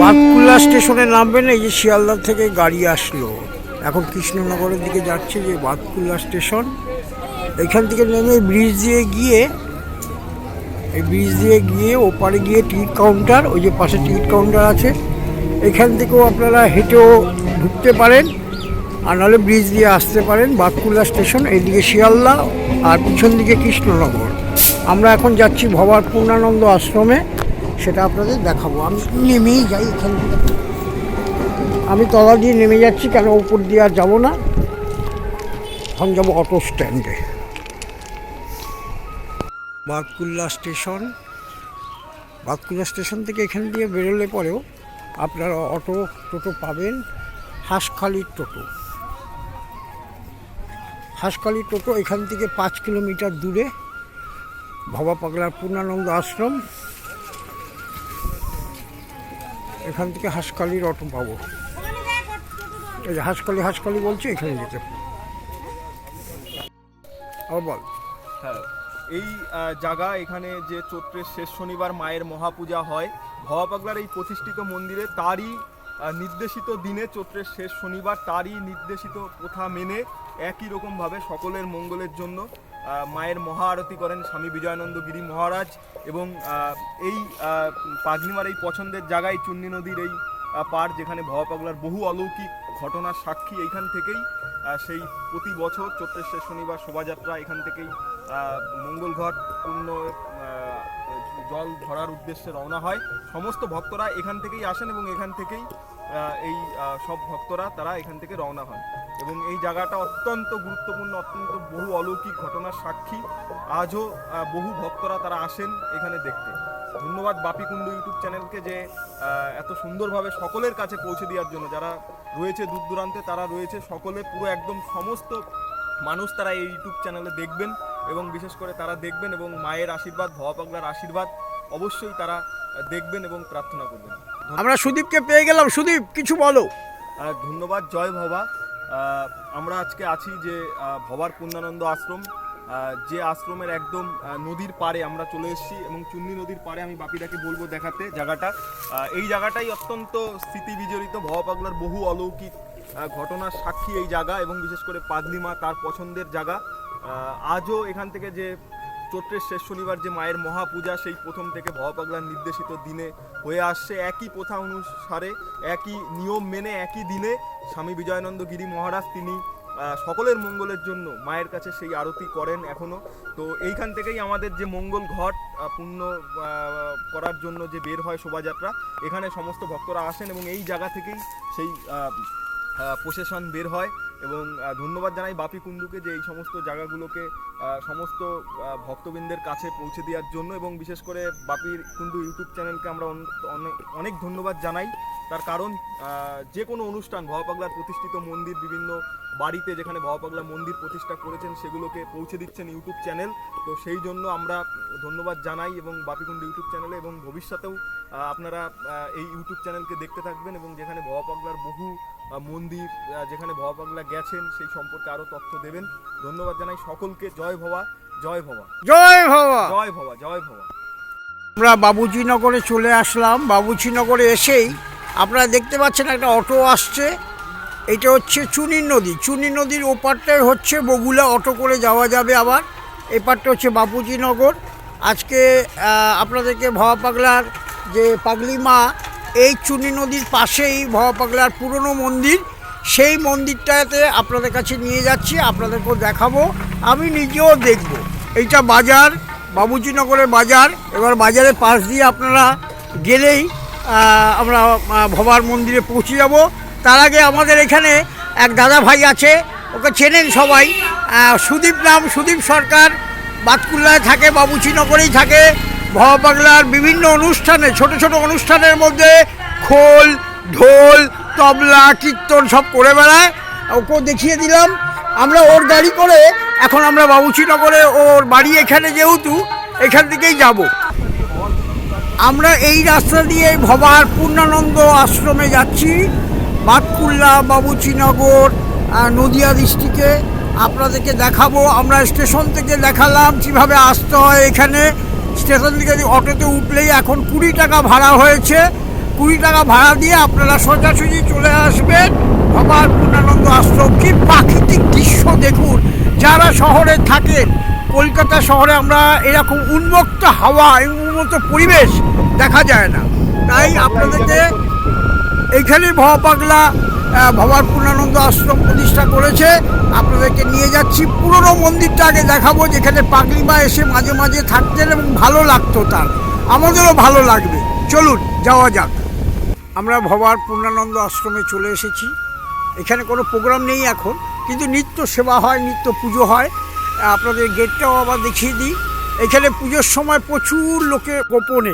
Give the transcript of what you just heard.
বাতকুল্লা স্টেশনে নামবেন, এই যে শিয়ালদা থেকে গাড়ি আসলো। এখন কৃষ্ণনগরের দিকে যাচ্ছে যে বাতকুল্লা স্টেশন। এখান থেকে নেমে ব্রিজ দিয়ে গিয়ে, এই ব্রিজ দিয়ে গিয়ে ওপারে গিয়ে টিকিট কাউন্টার ওই যে পাশে টিকিট কাউন্টার আছে। এখান থেকেও আপনারা হেঁটেও ঢুকতে পারেন আর নাহলে ব্রিজ দিয়ে আসতে পারেন বাতকুল্লা স্টেশন এইদিকে শিয়ালদা আর পিছন দিকে কৃষ্ণনগর। আমরা এখন যাচ্ছি ভবার পূর্ণানন্দ আশ্রমে। সেটা আপনাদের দেখাবো। আমি নেমেই যাই এখান থেকে। আমি তলা দিয়ে নেমে যাচ্ছি, কেন উপর দিয়ে আর যাব না? এখন যাব অটো স্ট্যান্ডে বাতকুল্লা স্টেশন। বাতকুল্লা স্টেশন থেকে এখান দিয়ে বেরোলে পরেও আপনারা অটো টোটো পাবেন। হাঁসখালির টোটো। হাঁসখালির টোটো এখান থেকে পাঁচ কিলোমিটার দূরে ভবা পাগলার পূর্ণানন্দ আশ্রম। এখান থেকে হাঁসখালির অটো পাবো। এই যে হাঁসখালি হাঁসখালি বলছে, এখানে যেতে। আবার বল। হ্যাঁ এই জায়গা এখানে যে চৈত্রের শেষ শনিবার মায়ের মহাপূজা হয় ভবা পাগলার এই প্রতিষ্ঠিত মন্দিরে তারই নির্দেশিত দিনে চৈত্রের শেষ শনিবার তারই নির্দেশিত প্রথা মেনে একই রকমভাবে সকলের মঙ্গলের জন্য মায়ের মহা আরতি করেন স্বামী বিজয়ানন্দ গিরি মহারাজ এবং এই পাগনিমার এই পছন্দের জায়গায় চুন্নি নদীর এই পার যেখানে ভবা পাগলার বহু অলৌকিক ঘটনার সাক্ষী এইখান থেকেই সেই প্রতি বছর চৈত্রের শেষ শনিবার শোভাযাত্রা এখান থেকেই মঙ্গলঘট পূর্ণ জল ভরার উদ্দেশ্যে রওনা হয়। সমস্ত ভক্তরা এখান থেকেই আসেন এবং এখান থেকেই এই সব ভক্তরা তারা এখান থেকে রওনা হন। এবং এই জায়গাটা অত্যন্ত গুরুত্বপূর্ণ, অত্যন্ত বহু অলৌকিক ঘটনার সাক্ষী। আজও বহু ভক্তরা তারা আসেন এখানে দেখতে। ধন্যবাদ বাপি কুণ্ডু ইউটিউব চ্যানেলকে যে এত সুন্দরভাবে সকলের কাছে পৌঁছে দেওয়ার জন্য। যারা রয়েছে দূর দূরান্তে তারা রয়েছে সকলে, পুরো একদম সমস্ত মানুষ তারা এই ইউটিউব চ্যানেলে দেখবেন। এবং বিশেষ করে তারা দেখবেন এবং মায়ের আশীর্বাদ ভবা পাগলার আশীর্বাদ অবশ্যই তারা দেখবেন এবং প্রার্থনা করবেন। আমরা সুদীপকে পেয়ে গেলাম। সুদীপ কিছু বলো। ধন্যবাদ। জয় ভবা। আমরা আজকে আছি যে ভবার পূর্ণানন্দ আশ্রম। যে আশ্রমের একদম নদীর পারে আমরা চলে এসেছি এবং চুন্নি নদীর পাড়ে আমি বাপিদাকে বলব দেখাতে জায়গাটা। এই জায়গাটাই অত্যন্ত স্মৃতি বিজড়িত ভবা পাগলার বহু অলৌকিক ঘটনার সাক্ষী এই জায়গা এবং বিশেষ করে পাগলিমা তার পছন্দের জায়গা। আজও এখান থেকে যে চৈত্রের শেষ শনিবার যে মায়ের মহাপূজা, সেই প্রথম থেকে ভবাপাগলার নির্দেশিত দিনে হয়ে আসছে। একই প্রথা অনুসারে, একই নিয়ম মেনে, একই দিনে স্বামী বিজয়ানন্দ গিরি মহারাজ তিনি সকলের মঙ্গলের জন্য মায়ের কাছে সেই আরতি করেন এখনও তো এইখান থেকেই আমাদের যে মঙ্গল ঘট পূর্ণ করার জন্য যে বের হয় শোভাযাত্রা, এখানে সমস্ত ভক্তরা আসেন এবং এই জায়গা থেকেই সেই প্রসেশন বের হয়। এবং ধন্যবাদ জানাই বাপি কুণ্ডুকে যে এই সমস্ত জায়গাগুলোকে সমস্ত ভক্তবৃন্দের কাছে পৌঁছে দেওয়ার জন্য এবং বিশেষ করে বাপির কুণ্ডু ইউটিউব চ্যানেলকে আমরা অনেক ধন্যবাদ জানাই। তার কারণ যে কোনো অনুষ্ঠান ভবা পাগলার প্রতিষ্ঠিত মন্দির, বিভিন্ন বাড়িতে যেখানে ভবা পাগলা মন্দির প্রতিষ্ঠা করেছেন, সেগুলোকে পৌঁছে দিচ্ছেন ইউটিউব চ্যানেল। তো সেই জন্য আমরা ধন্যবাদ জানাই এবং বাপিকুণ্ড ইউটিউব চ্যানেলে এবং ভবিষ্যতেও আপনারা এই ইউটিউব চ্যানেলকে দেখতে থাকবেন এবং যেখানে ভবা পাগলার বহু মন্দির যেখানে ভবা পাগলা গেছেন সেই সম্পর্কে আরও তথ্য দেবেন। ধন্যবাদ জানাই সকলকে। জয় ভবা জয় ভবা। জয় বাবা জয় ভবা জয় ভবা। আমরা বাবুজি নগরে চলে আসলাম। বাবুজি নগরে এসেই আপনারা দেখতে পাচ্ছেন একটা অটো আসছে। এটা হচ্ছে চুনির নদী। চুনির নদীর ওপারটাই হচ্ছে বগুলা অটো করে যাওয়া যাবে আবার। এপারটা হচ্ছে বাপুজি নগর আজকে আপনাদেরকে ভবা পাগলার যে পাগলি মা এই চুনি নদীর পাশেই ভবা পাগলার পুরনো মন্দির। সেই মন্দিরটাতে আপনাদের কাছে নিয়ে যাচ্ছি, আপনাদেরকেও দেখাবো, আমি নিজেও দেখব। এইটা বাজার, বাবুজিনগরের বাজার, এবার বাজারের পাশ দিয়ে আপনারা গেলেই আমরা ভবার মন্দিরে পৌঁছে যাব। তার আগে আমাদের এখানে এক দাদা ভাই আছে, ওকে চেনেন সবাই সুদীপ নাম সুদীপ সরকার, বাতকুল্লায় থাকে বাবুচিনগরেই থাকে। ভবা বিভিন্ন অনুষ্ঠানে, ছোট ছোট অনুষ্ঠানের মধ্যে খোল, ঢোল, তবলা, কীর্তন সব করে বেড়ায়। ওকেও দেখিয়ে দিলাম। আমরা ওর গাড়ি করে, এখন আমরা বাবুচিনগরে ওর বাড়ি এখানে যেহেতু, এখান থেকেই যাব। আমরা এই রাস্তা দিয়ে ভবার পূর্ণানন্দ আশ্রমে যাচ্ছি বাতকুল্লা বাবুচিনগর নদিয়া ডিস্ট্রিক্টে। আপনাদেরকে দেখাবো, আমরা স্টেশন থেকে দেখালাম কীভাবে আসতে হয় এখানে। স্টেশন থেকে অটোতে উঠলেই এখন কুড়ি টাকা ভাড়া হয়েছে। কুড়ি টাকা ভাড়া দিয়ে আপনারা সোজাসুজি চলে আসবেন। ভবার পূর্ণানন্দ আশ্রম কি প্রাকৃতিক দৃশ্য দেখুন। যারা শহরে থাকেন কলকাতা শহরে আমরা এরকম উন্মুক্ত হাওয়া উন্মুক্ত পরিবেশ দেখা যায় না। তাই আপনাদেরকে পাগলা আহ, ভবার পূর্ণানন্দ আশ্রম প্রতিষ্ঠা করেছে। আপনাদেরকে নিয়ে যাচ্ছি। পুরনো মন্দিরটা আগে দেখাবো, যেখানে পাগলিমা এসে মাঝে মাঝে থাকতেন এবং ভালো লাগতো তার। আমাদেরও ভালো লাগবে। চলুন, যাওয়া যাক। আমরা ভবার পূর্ণানন্দ আশ্রমে চলে এসেছি। এখানে কোনো প্রোগ্রাম নেই এখন, কিন্তু নিত্য সেবা হয়, নিত্য পুজো হয়। আপনাদের গেটটাও আবার দেখিয়ে দিই। এখানে পুজোর সময় প্রচুর লোকে গোপনে।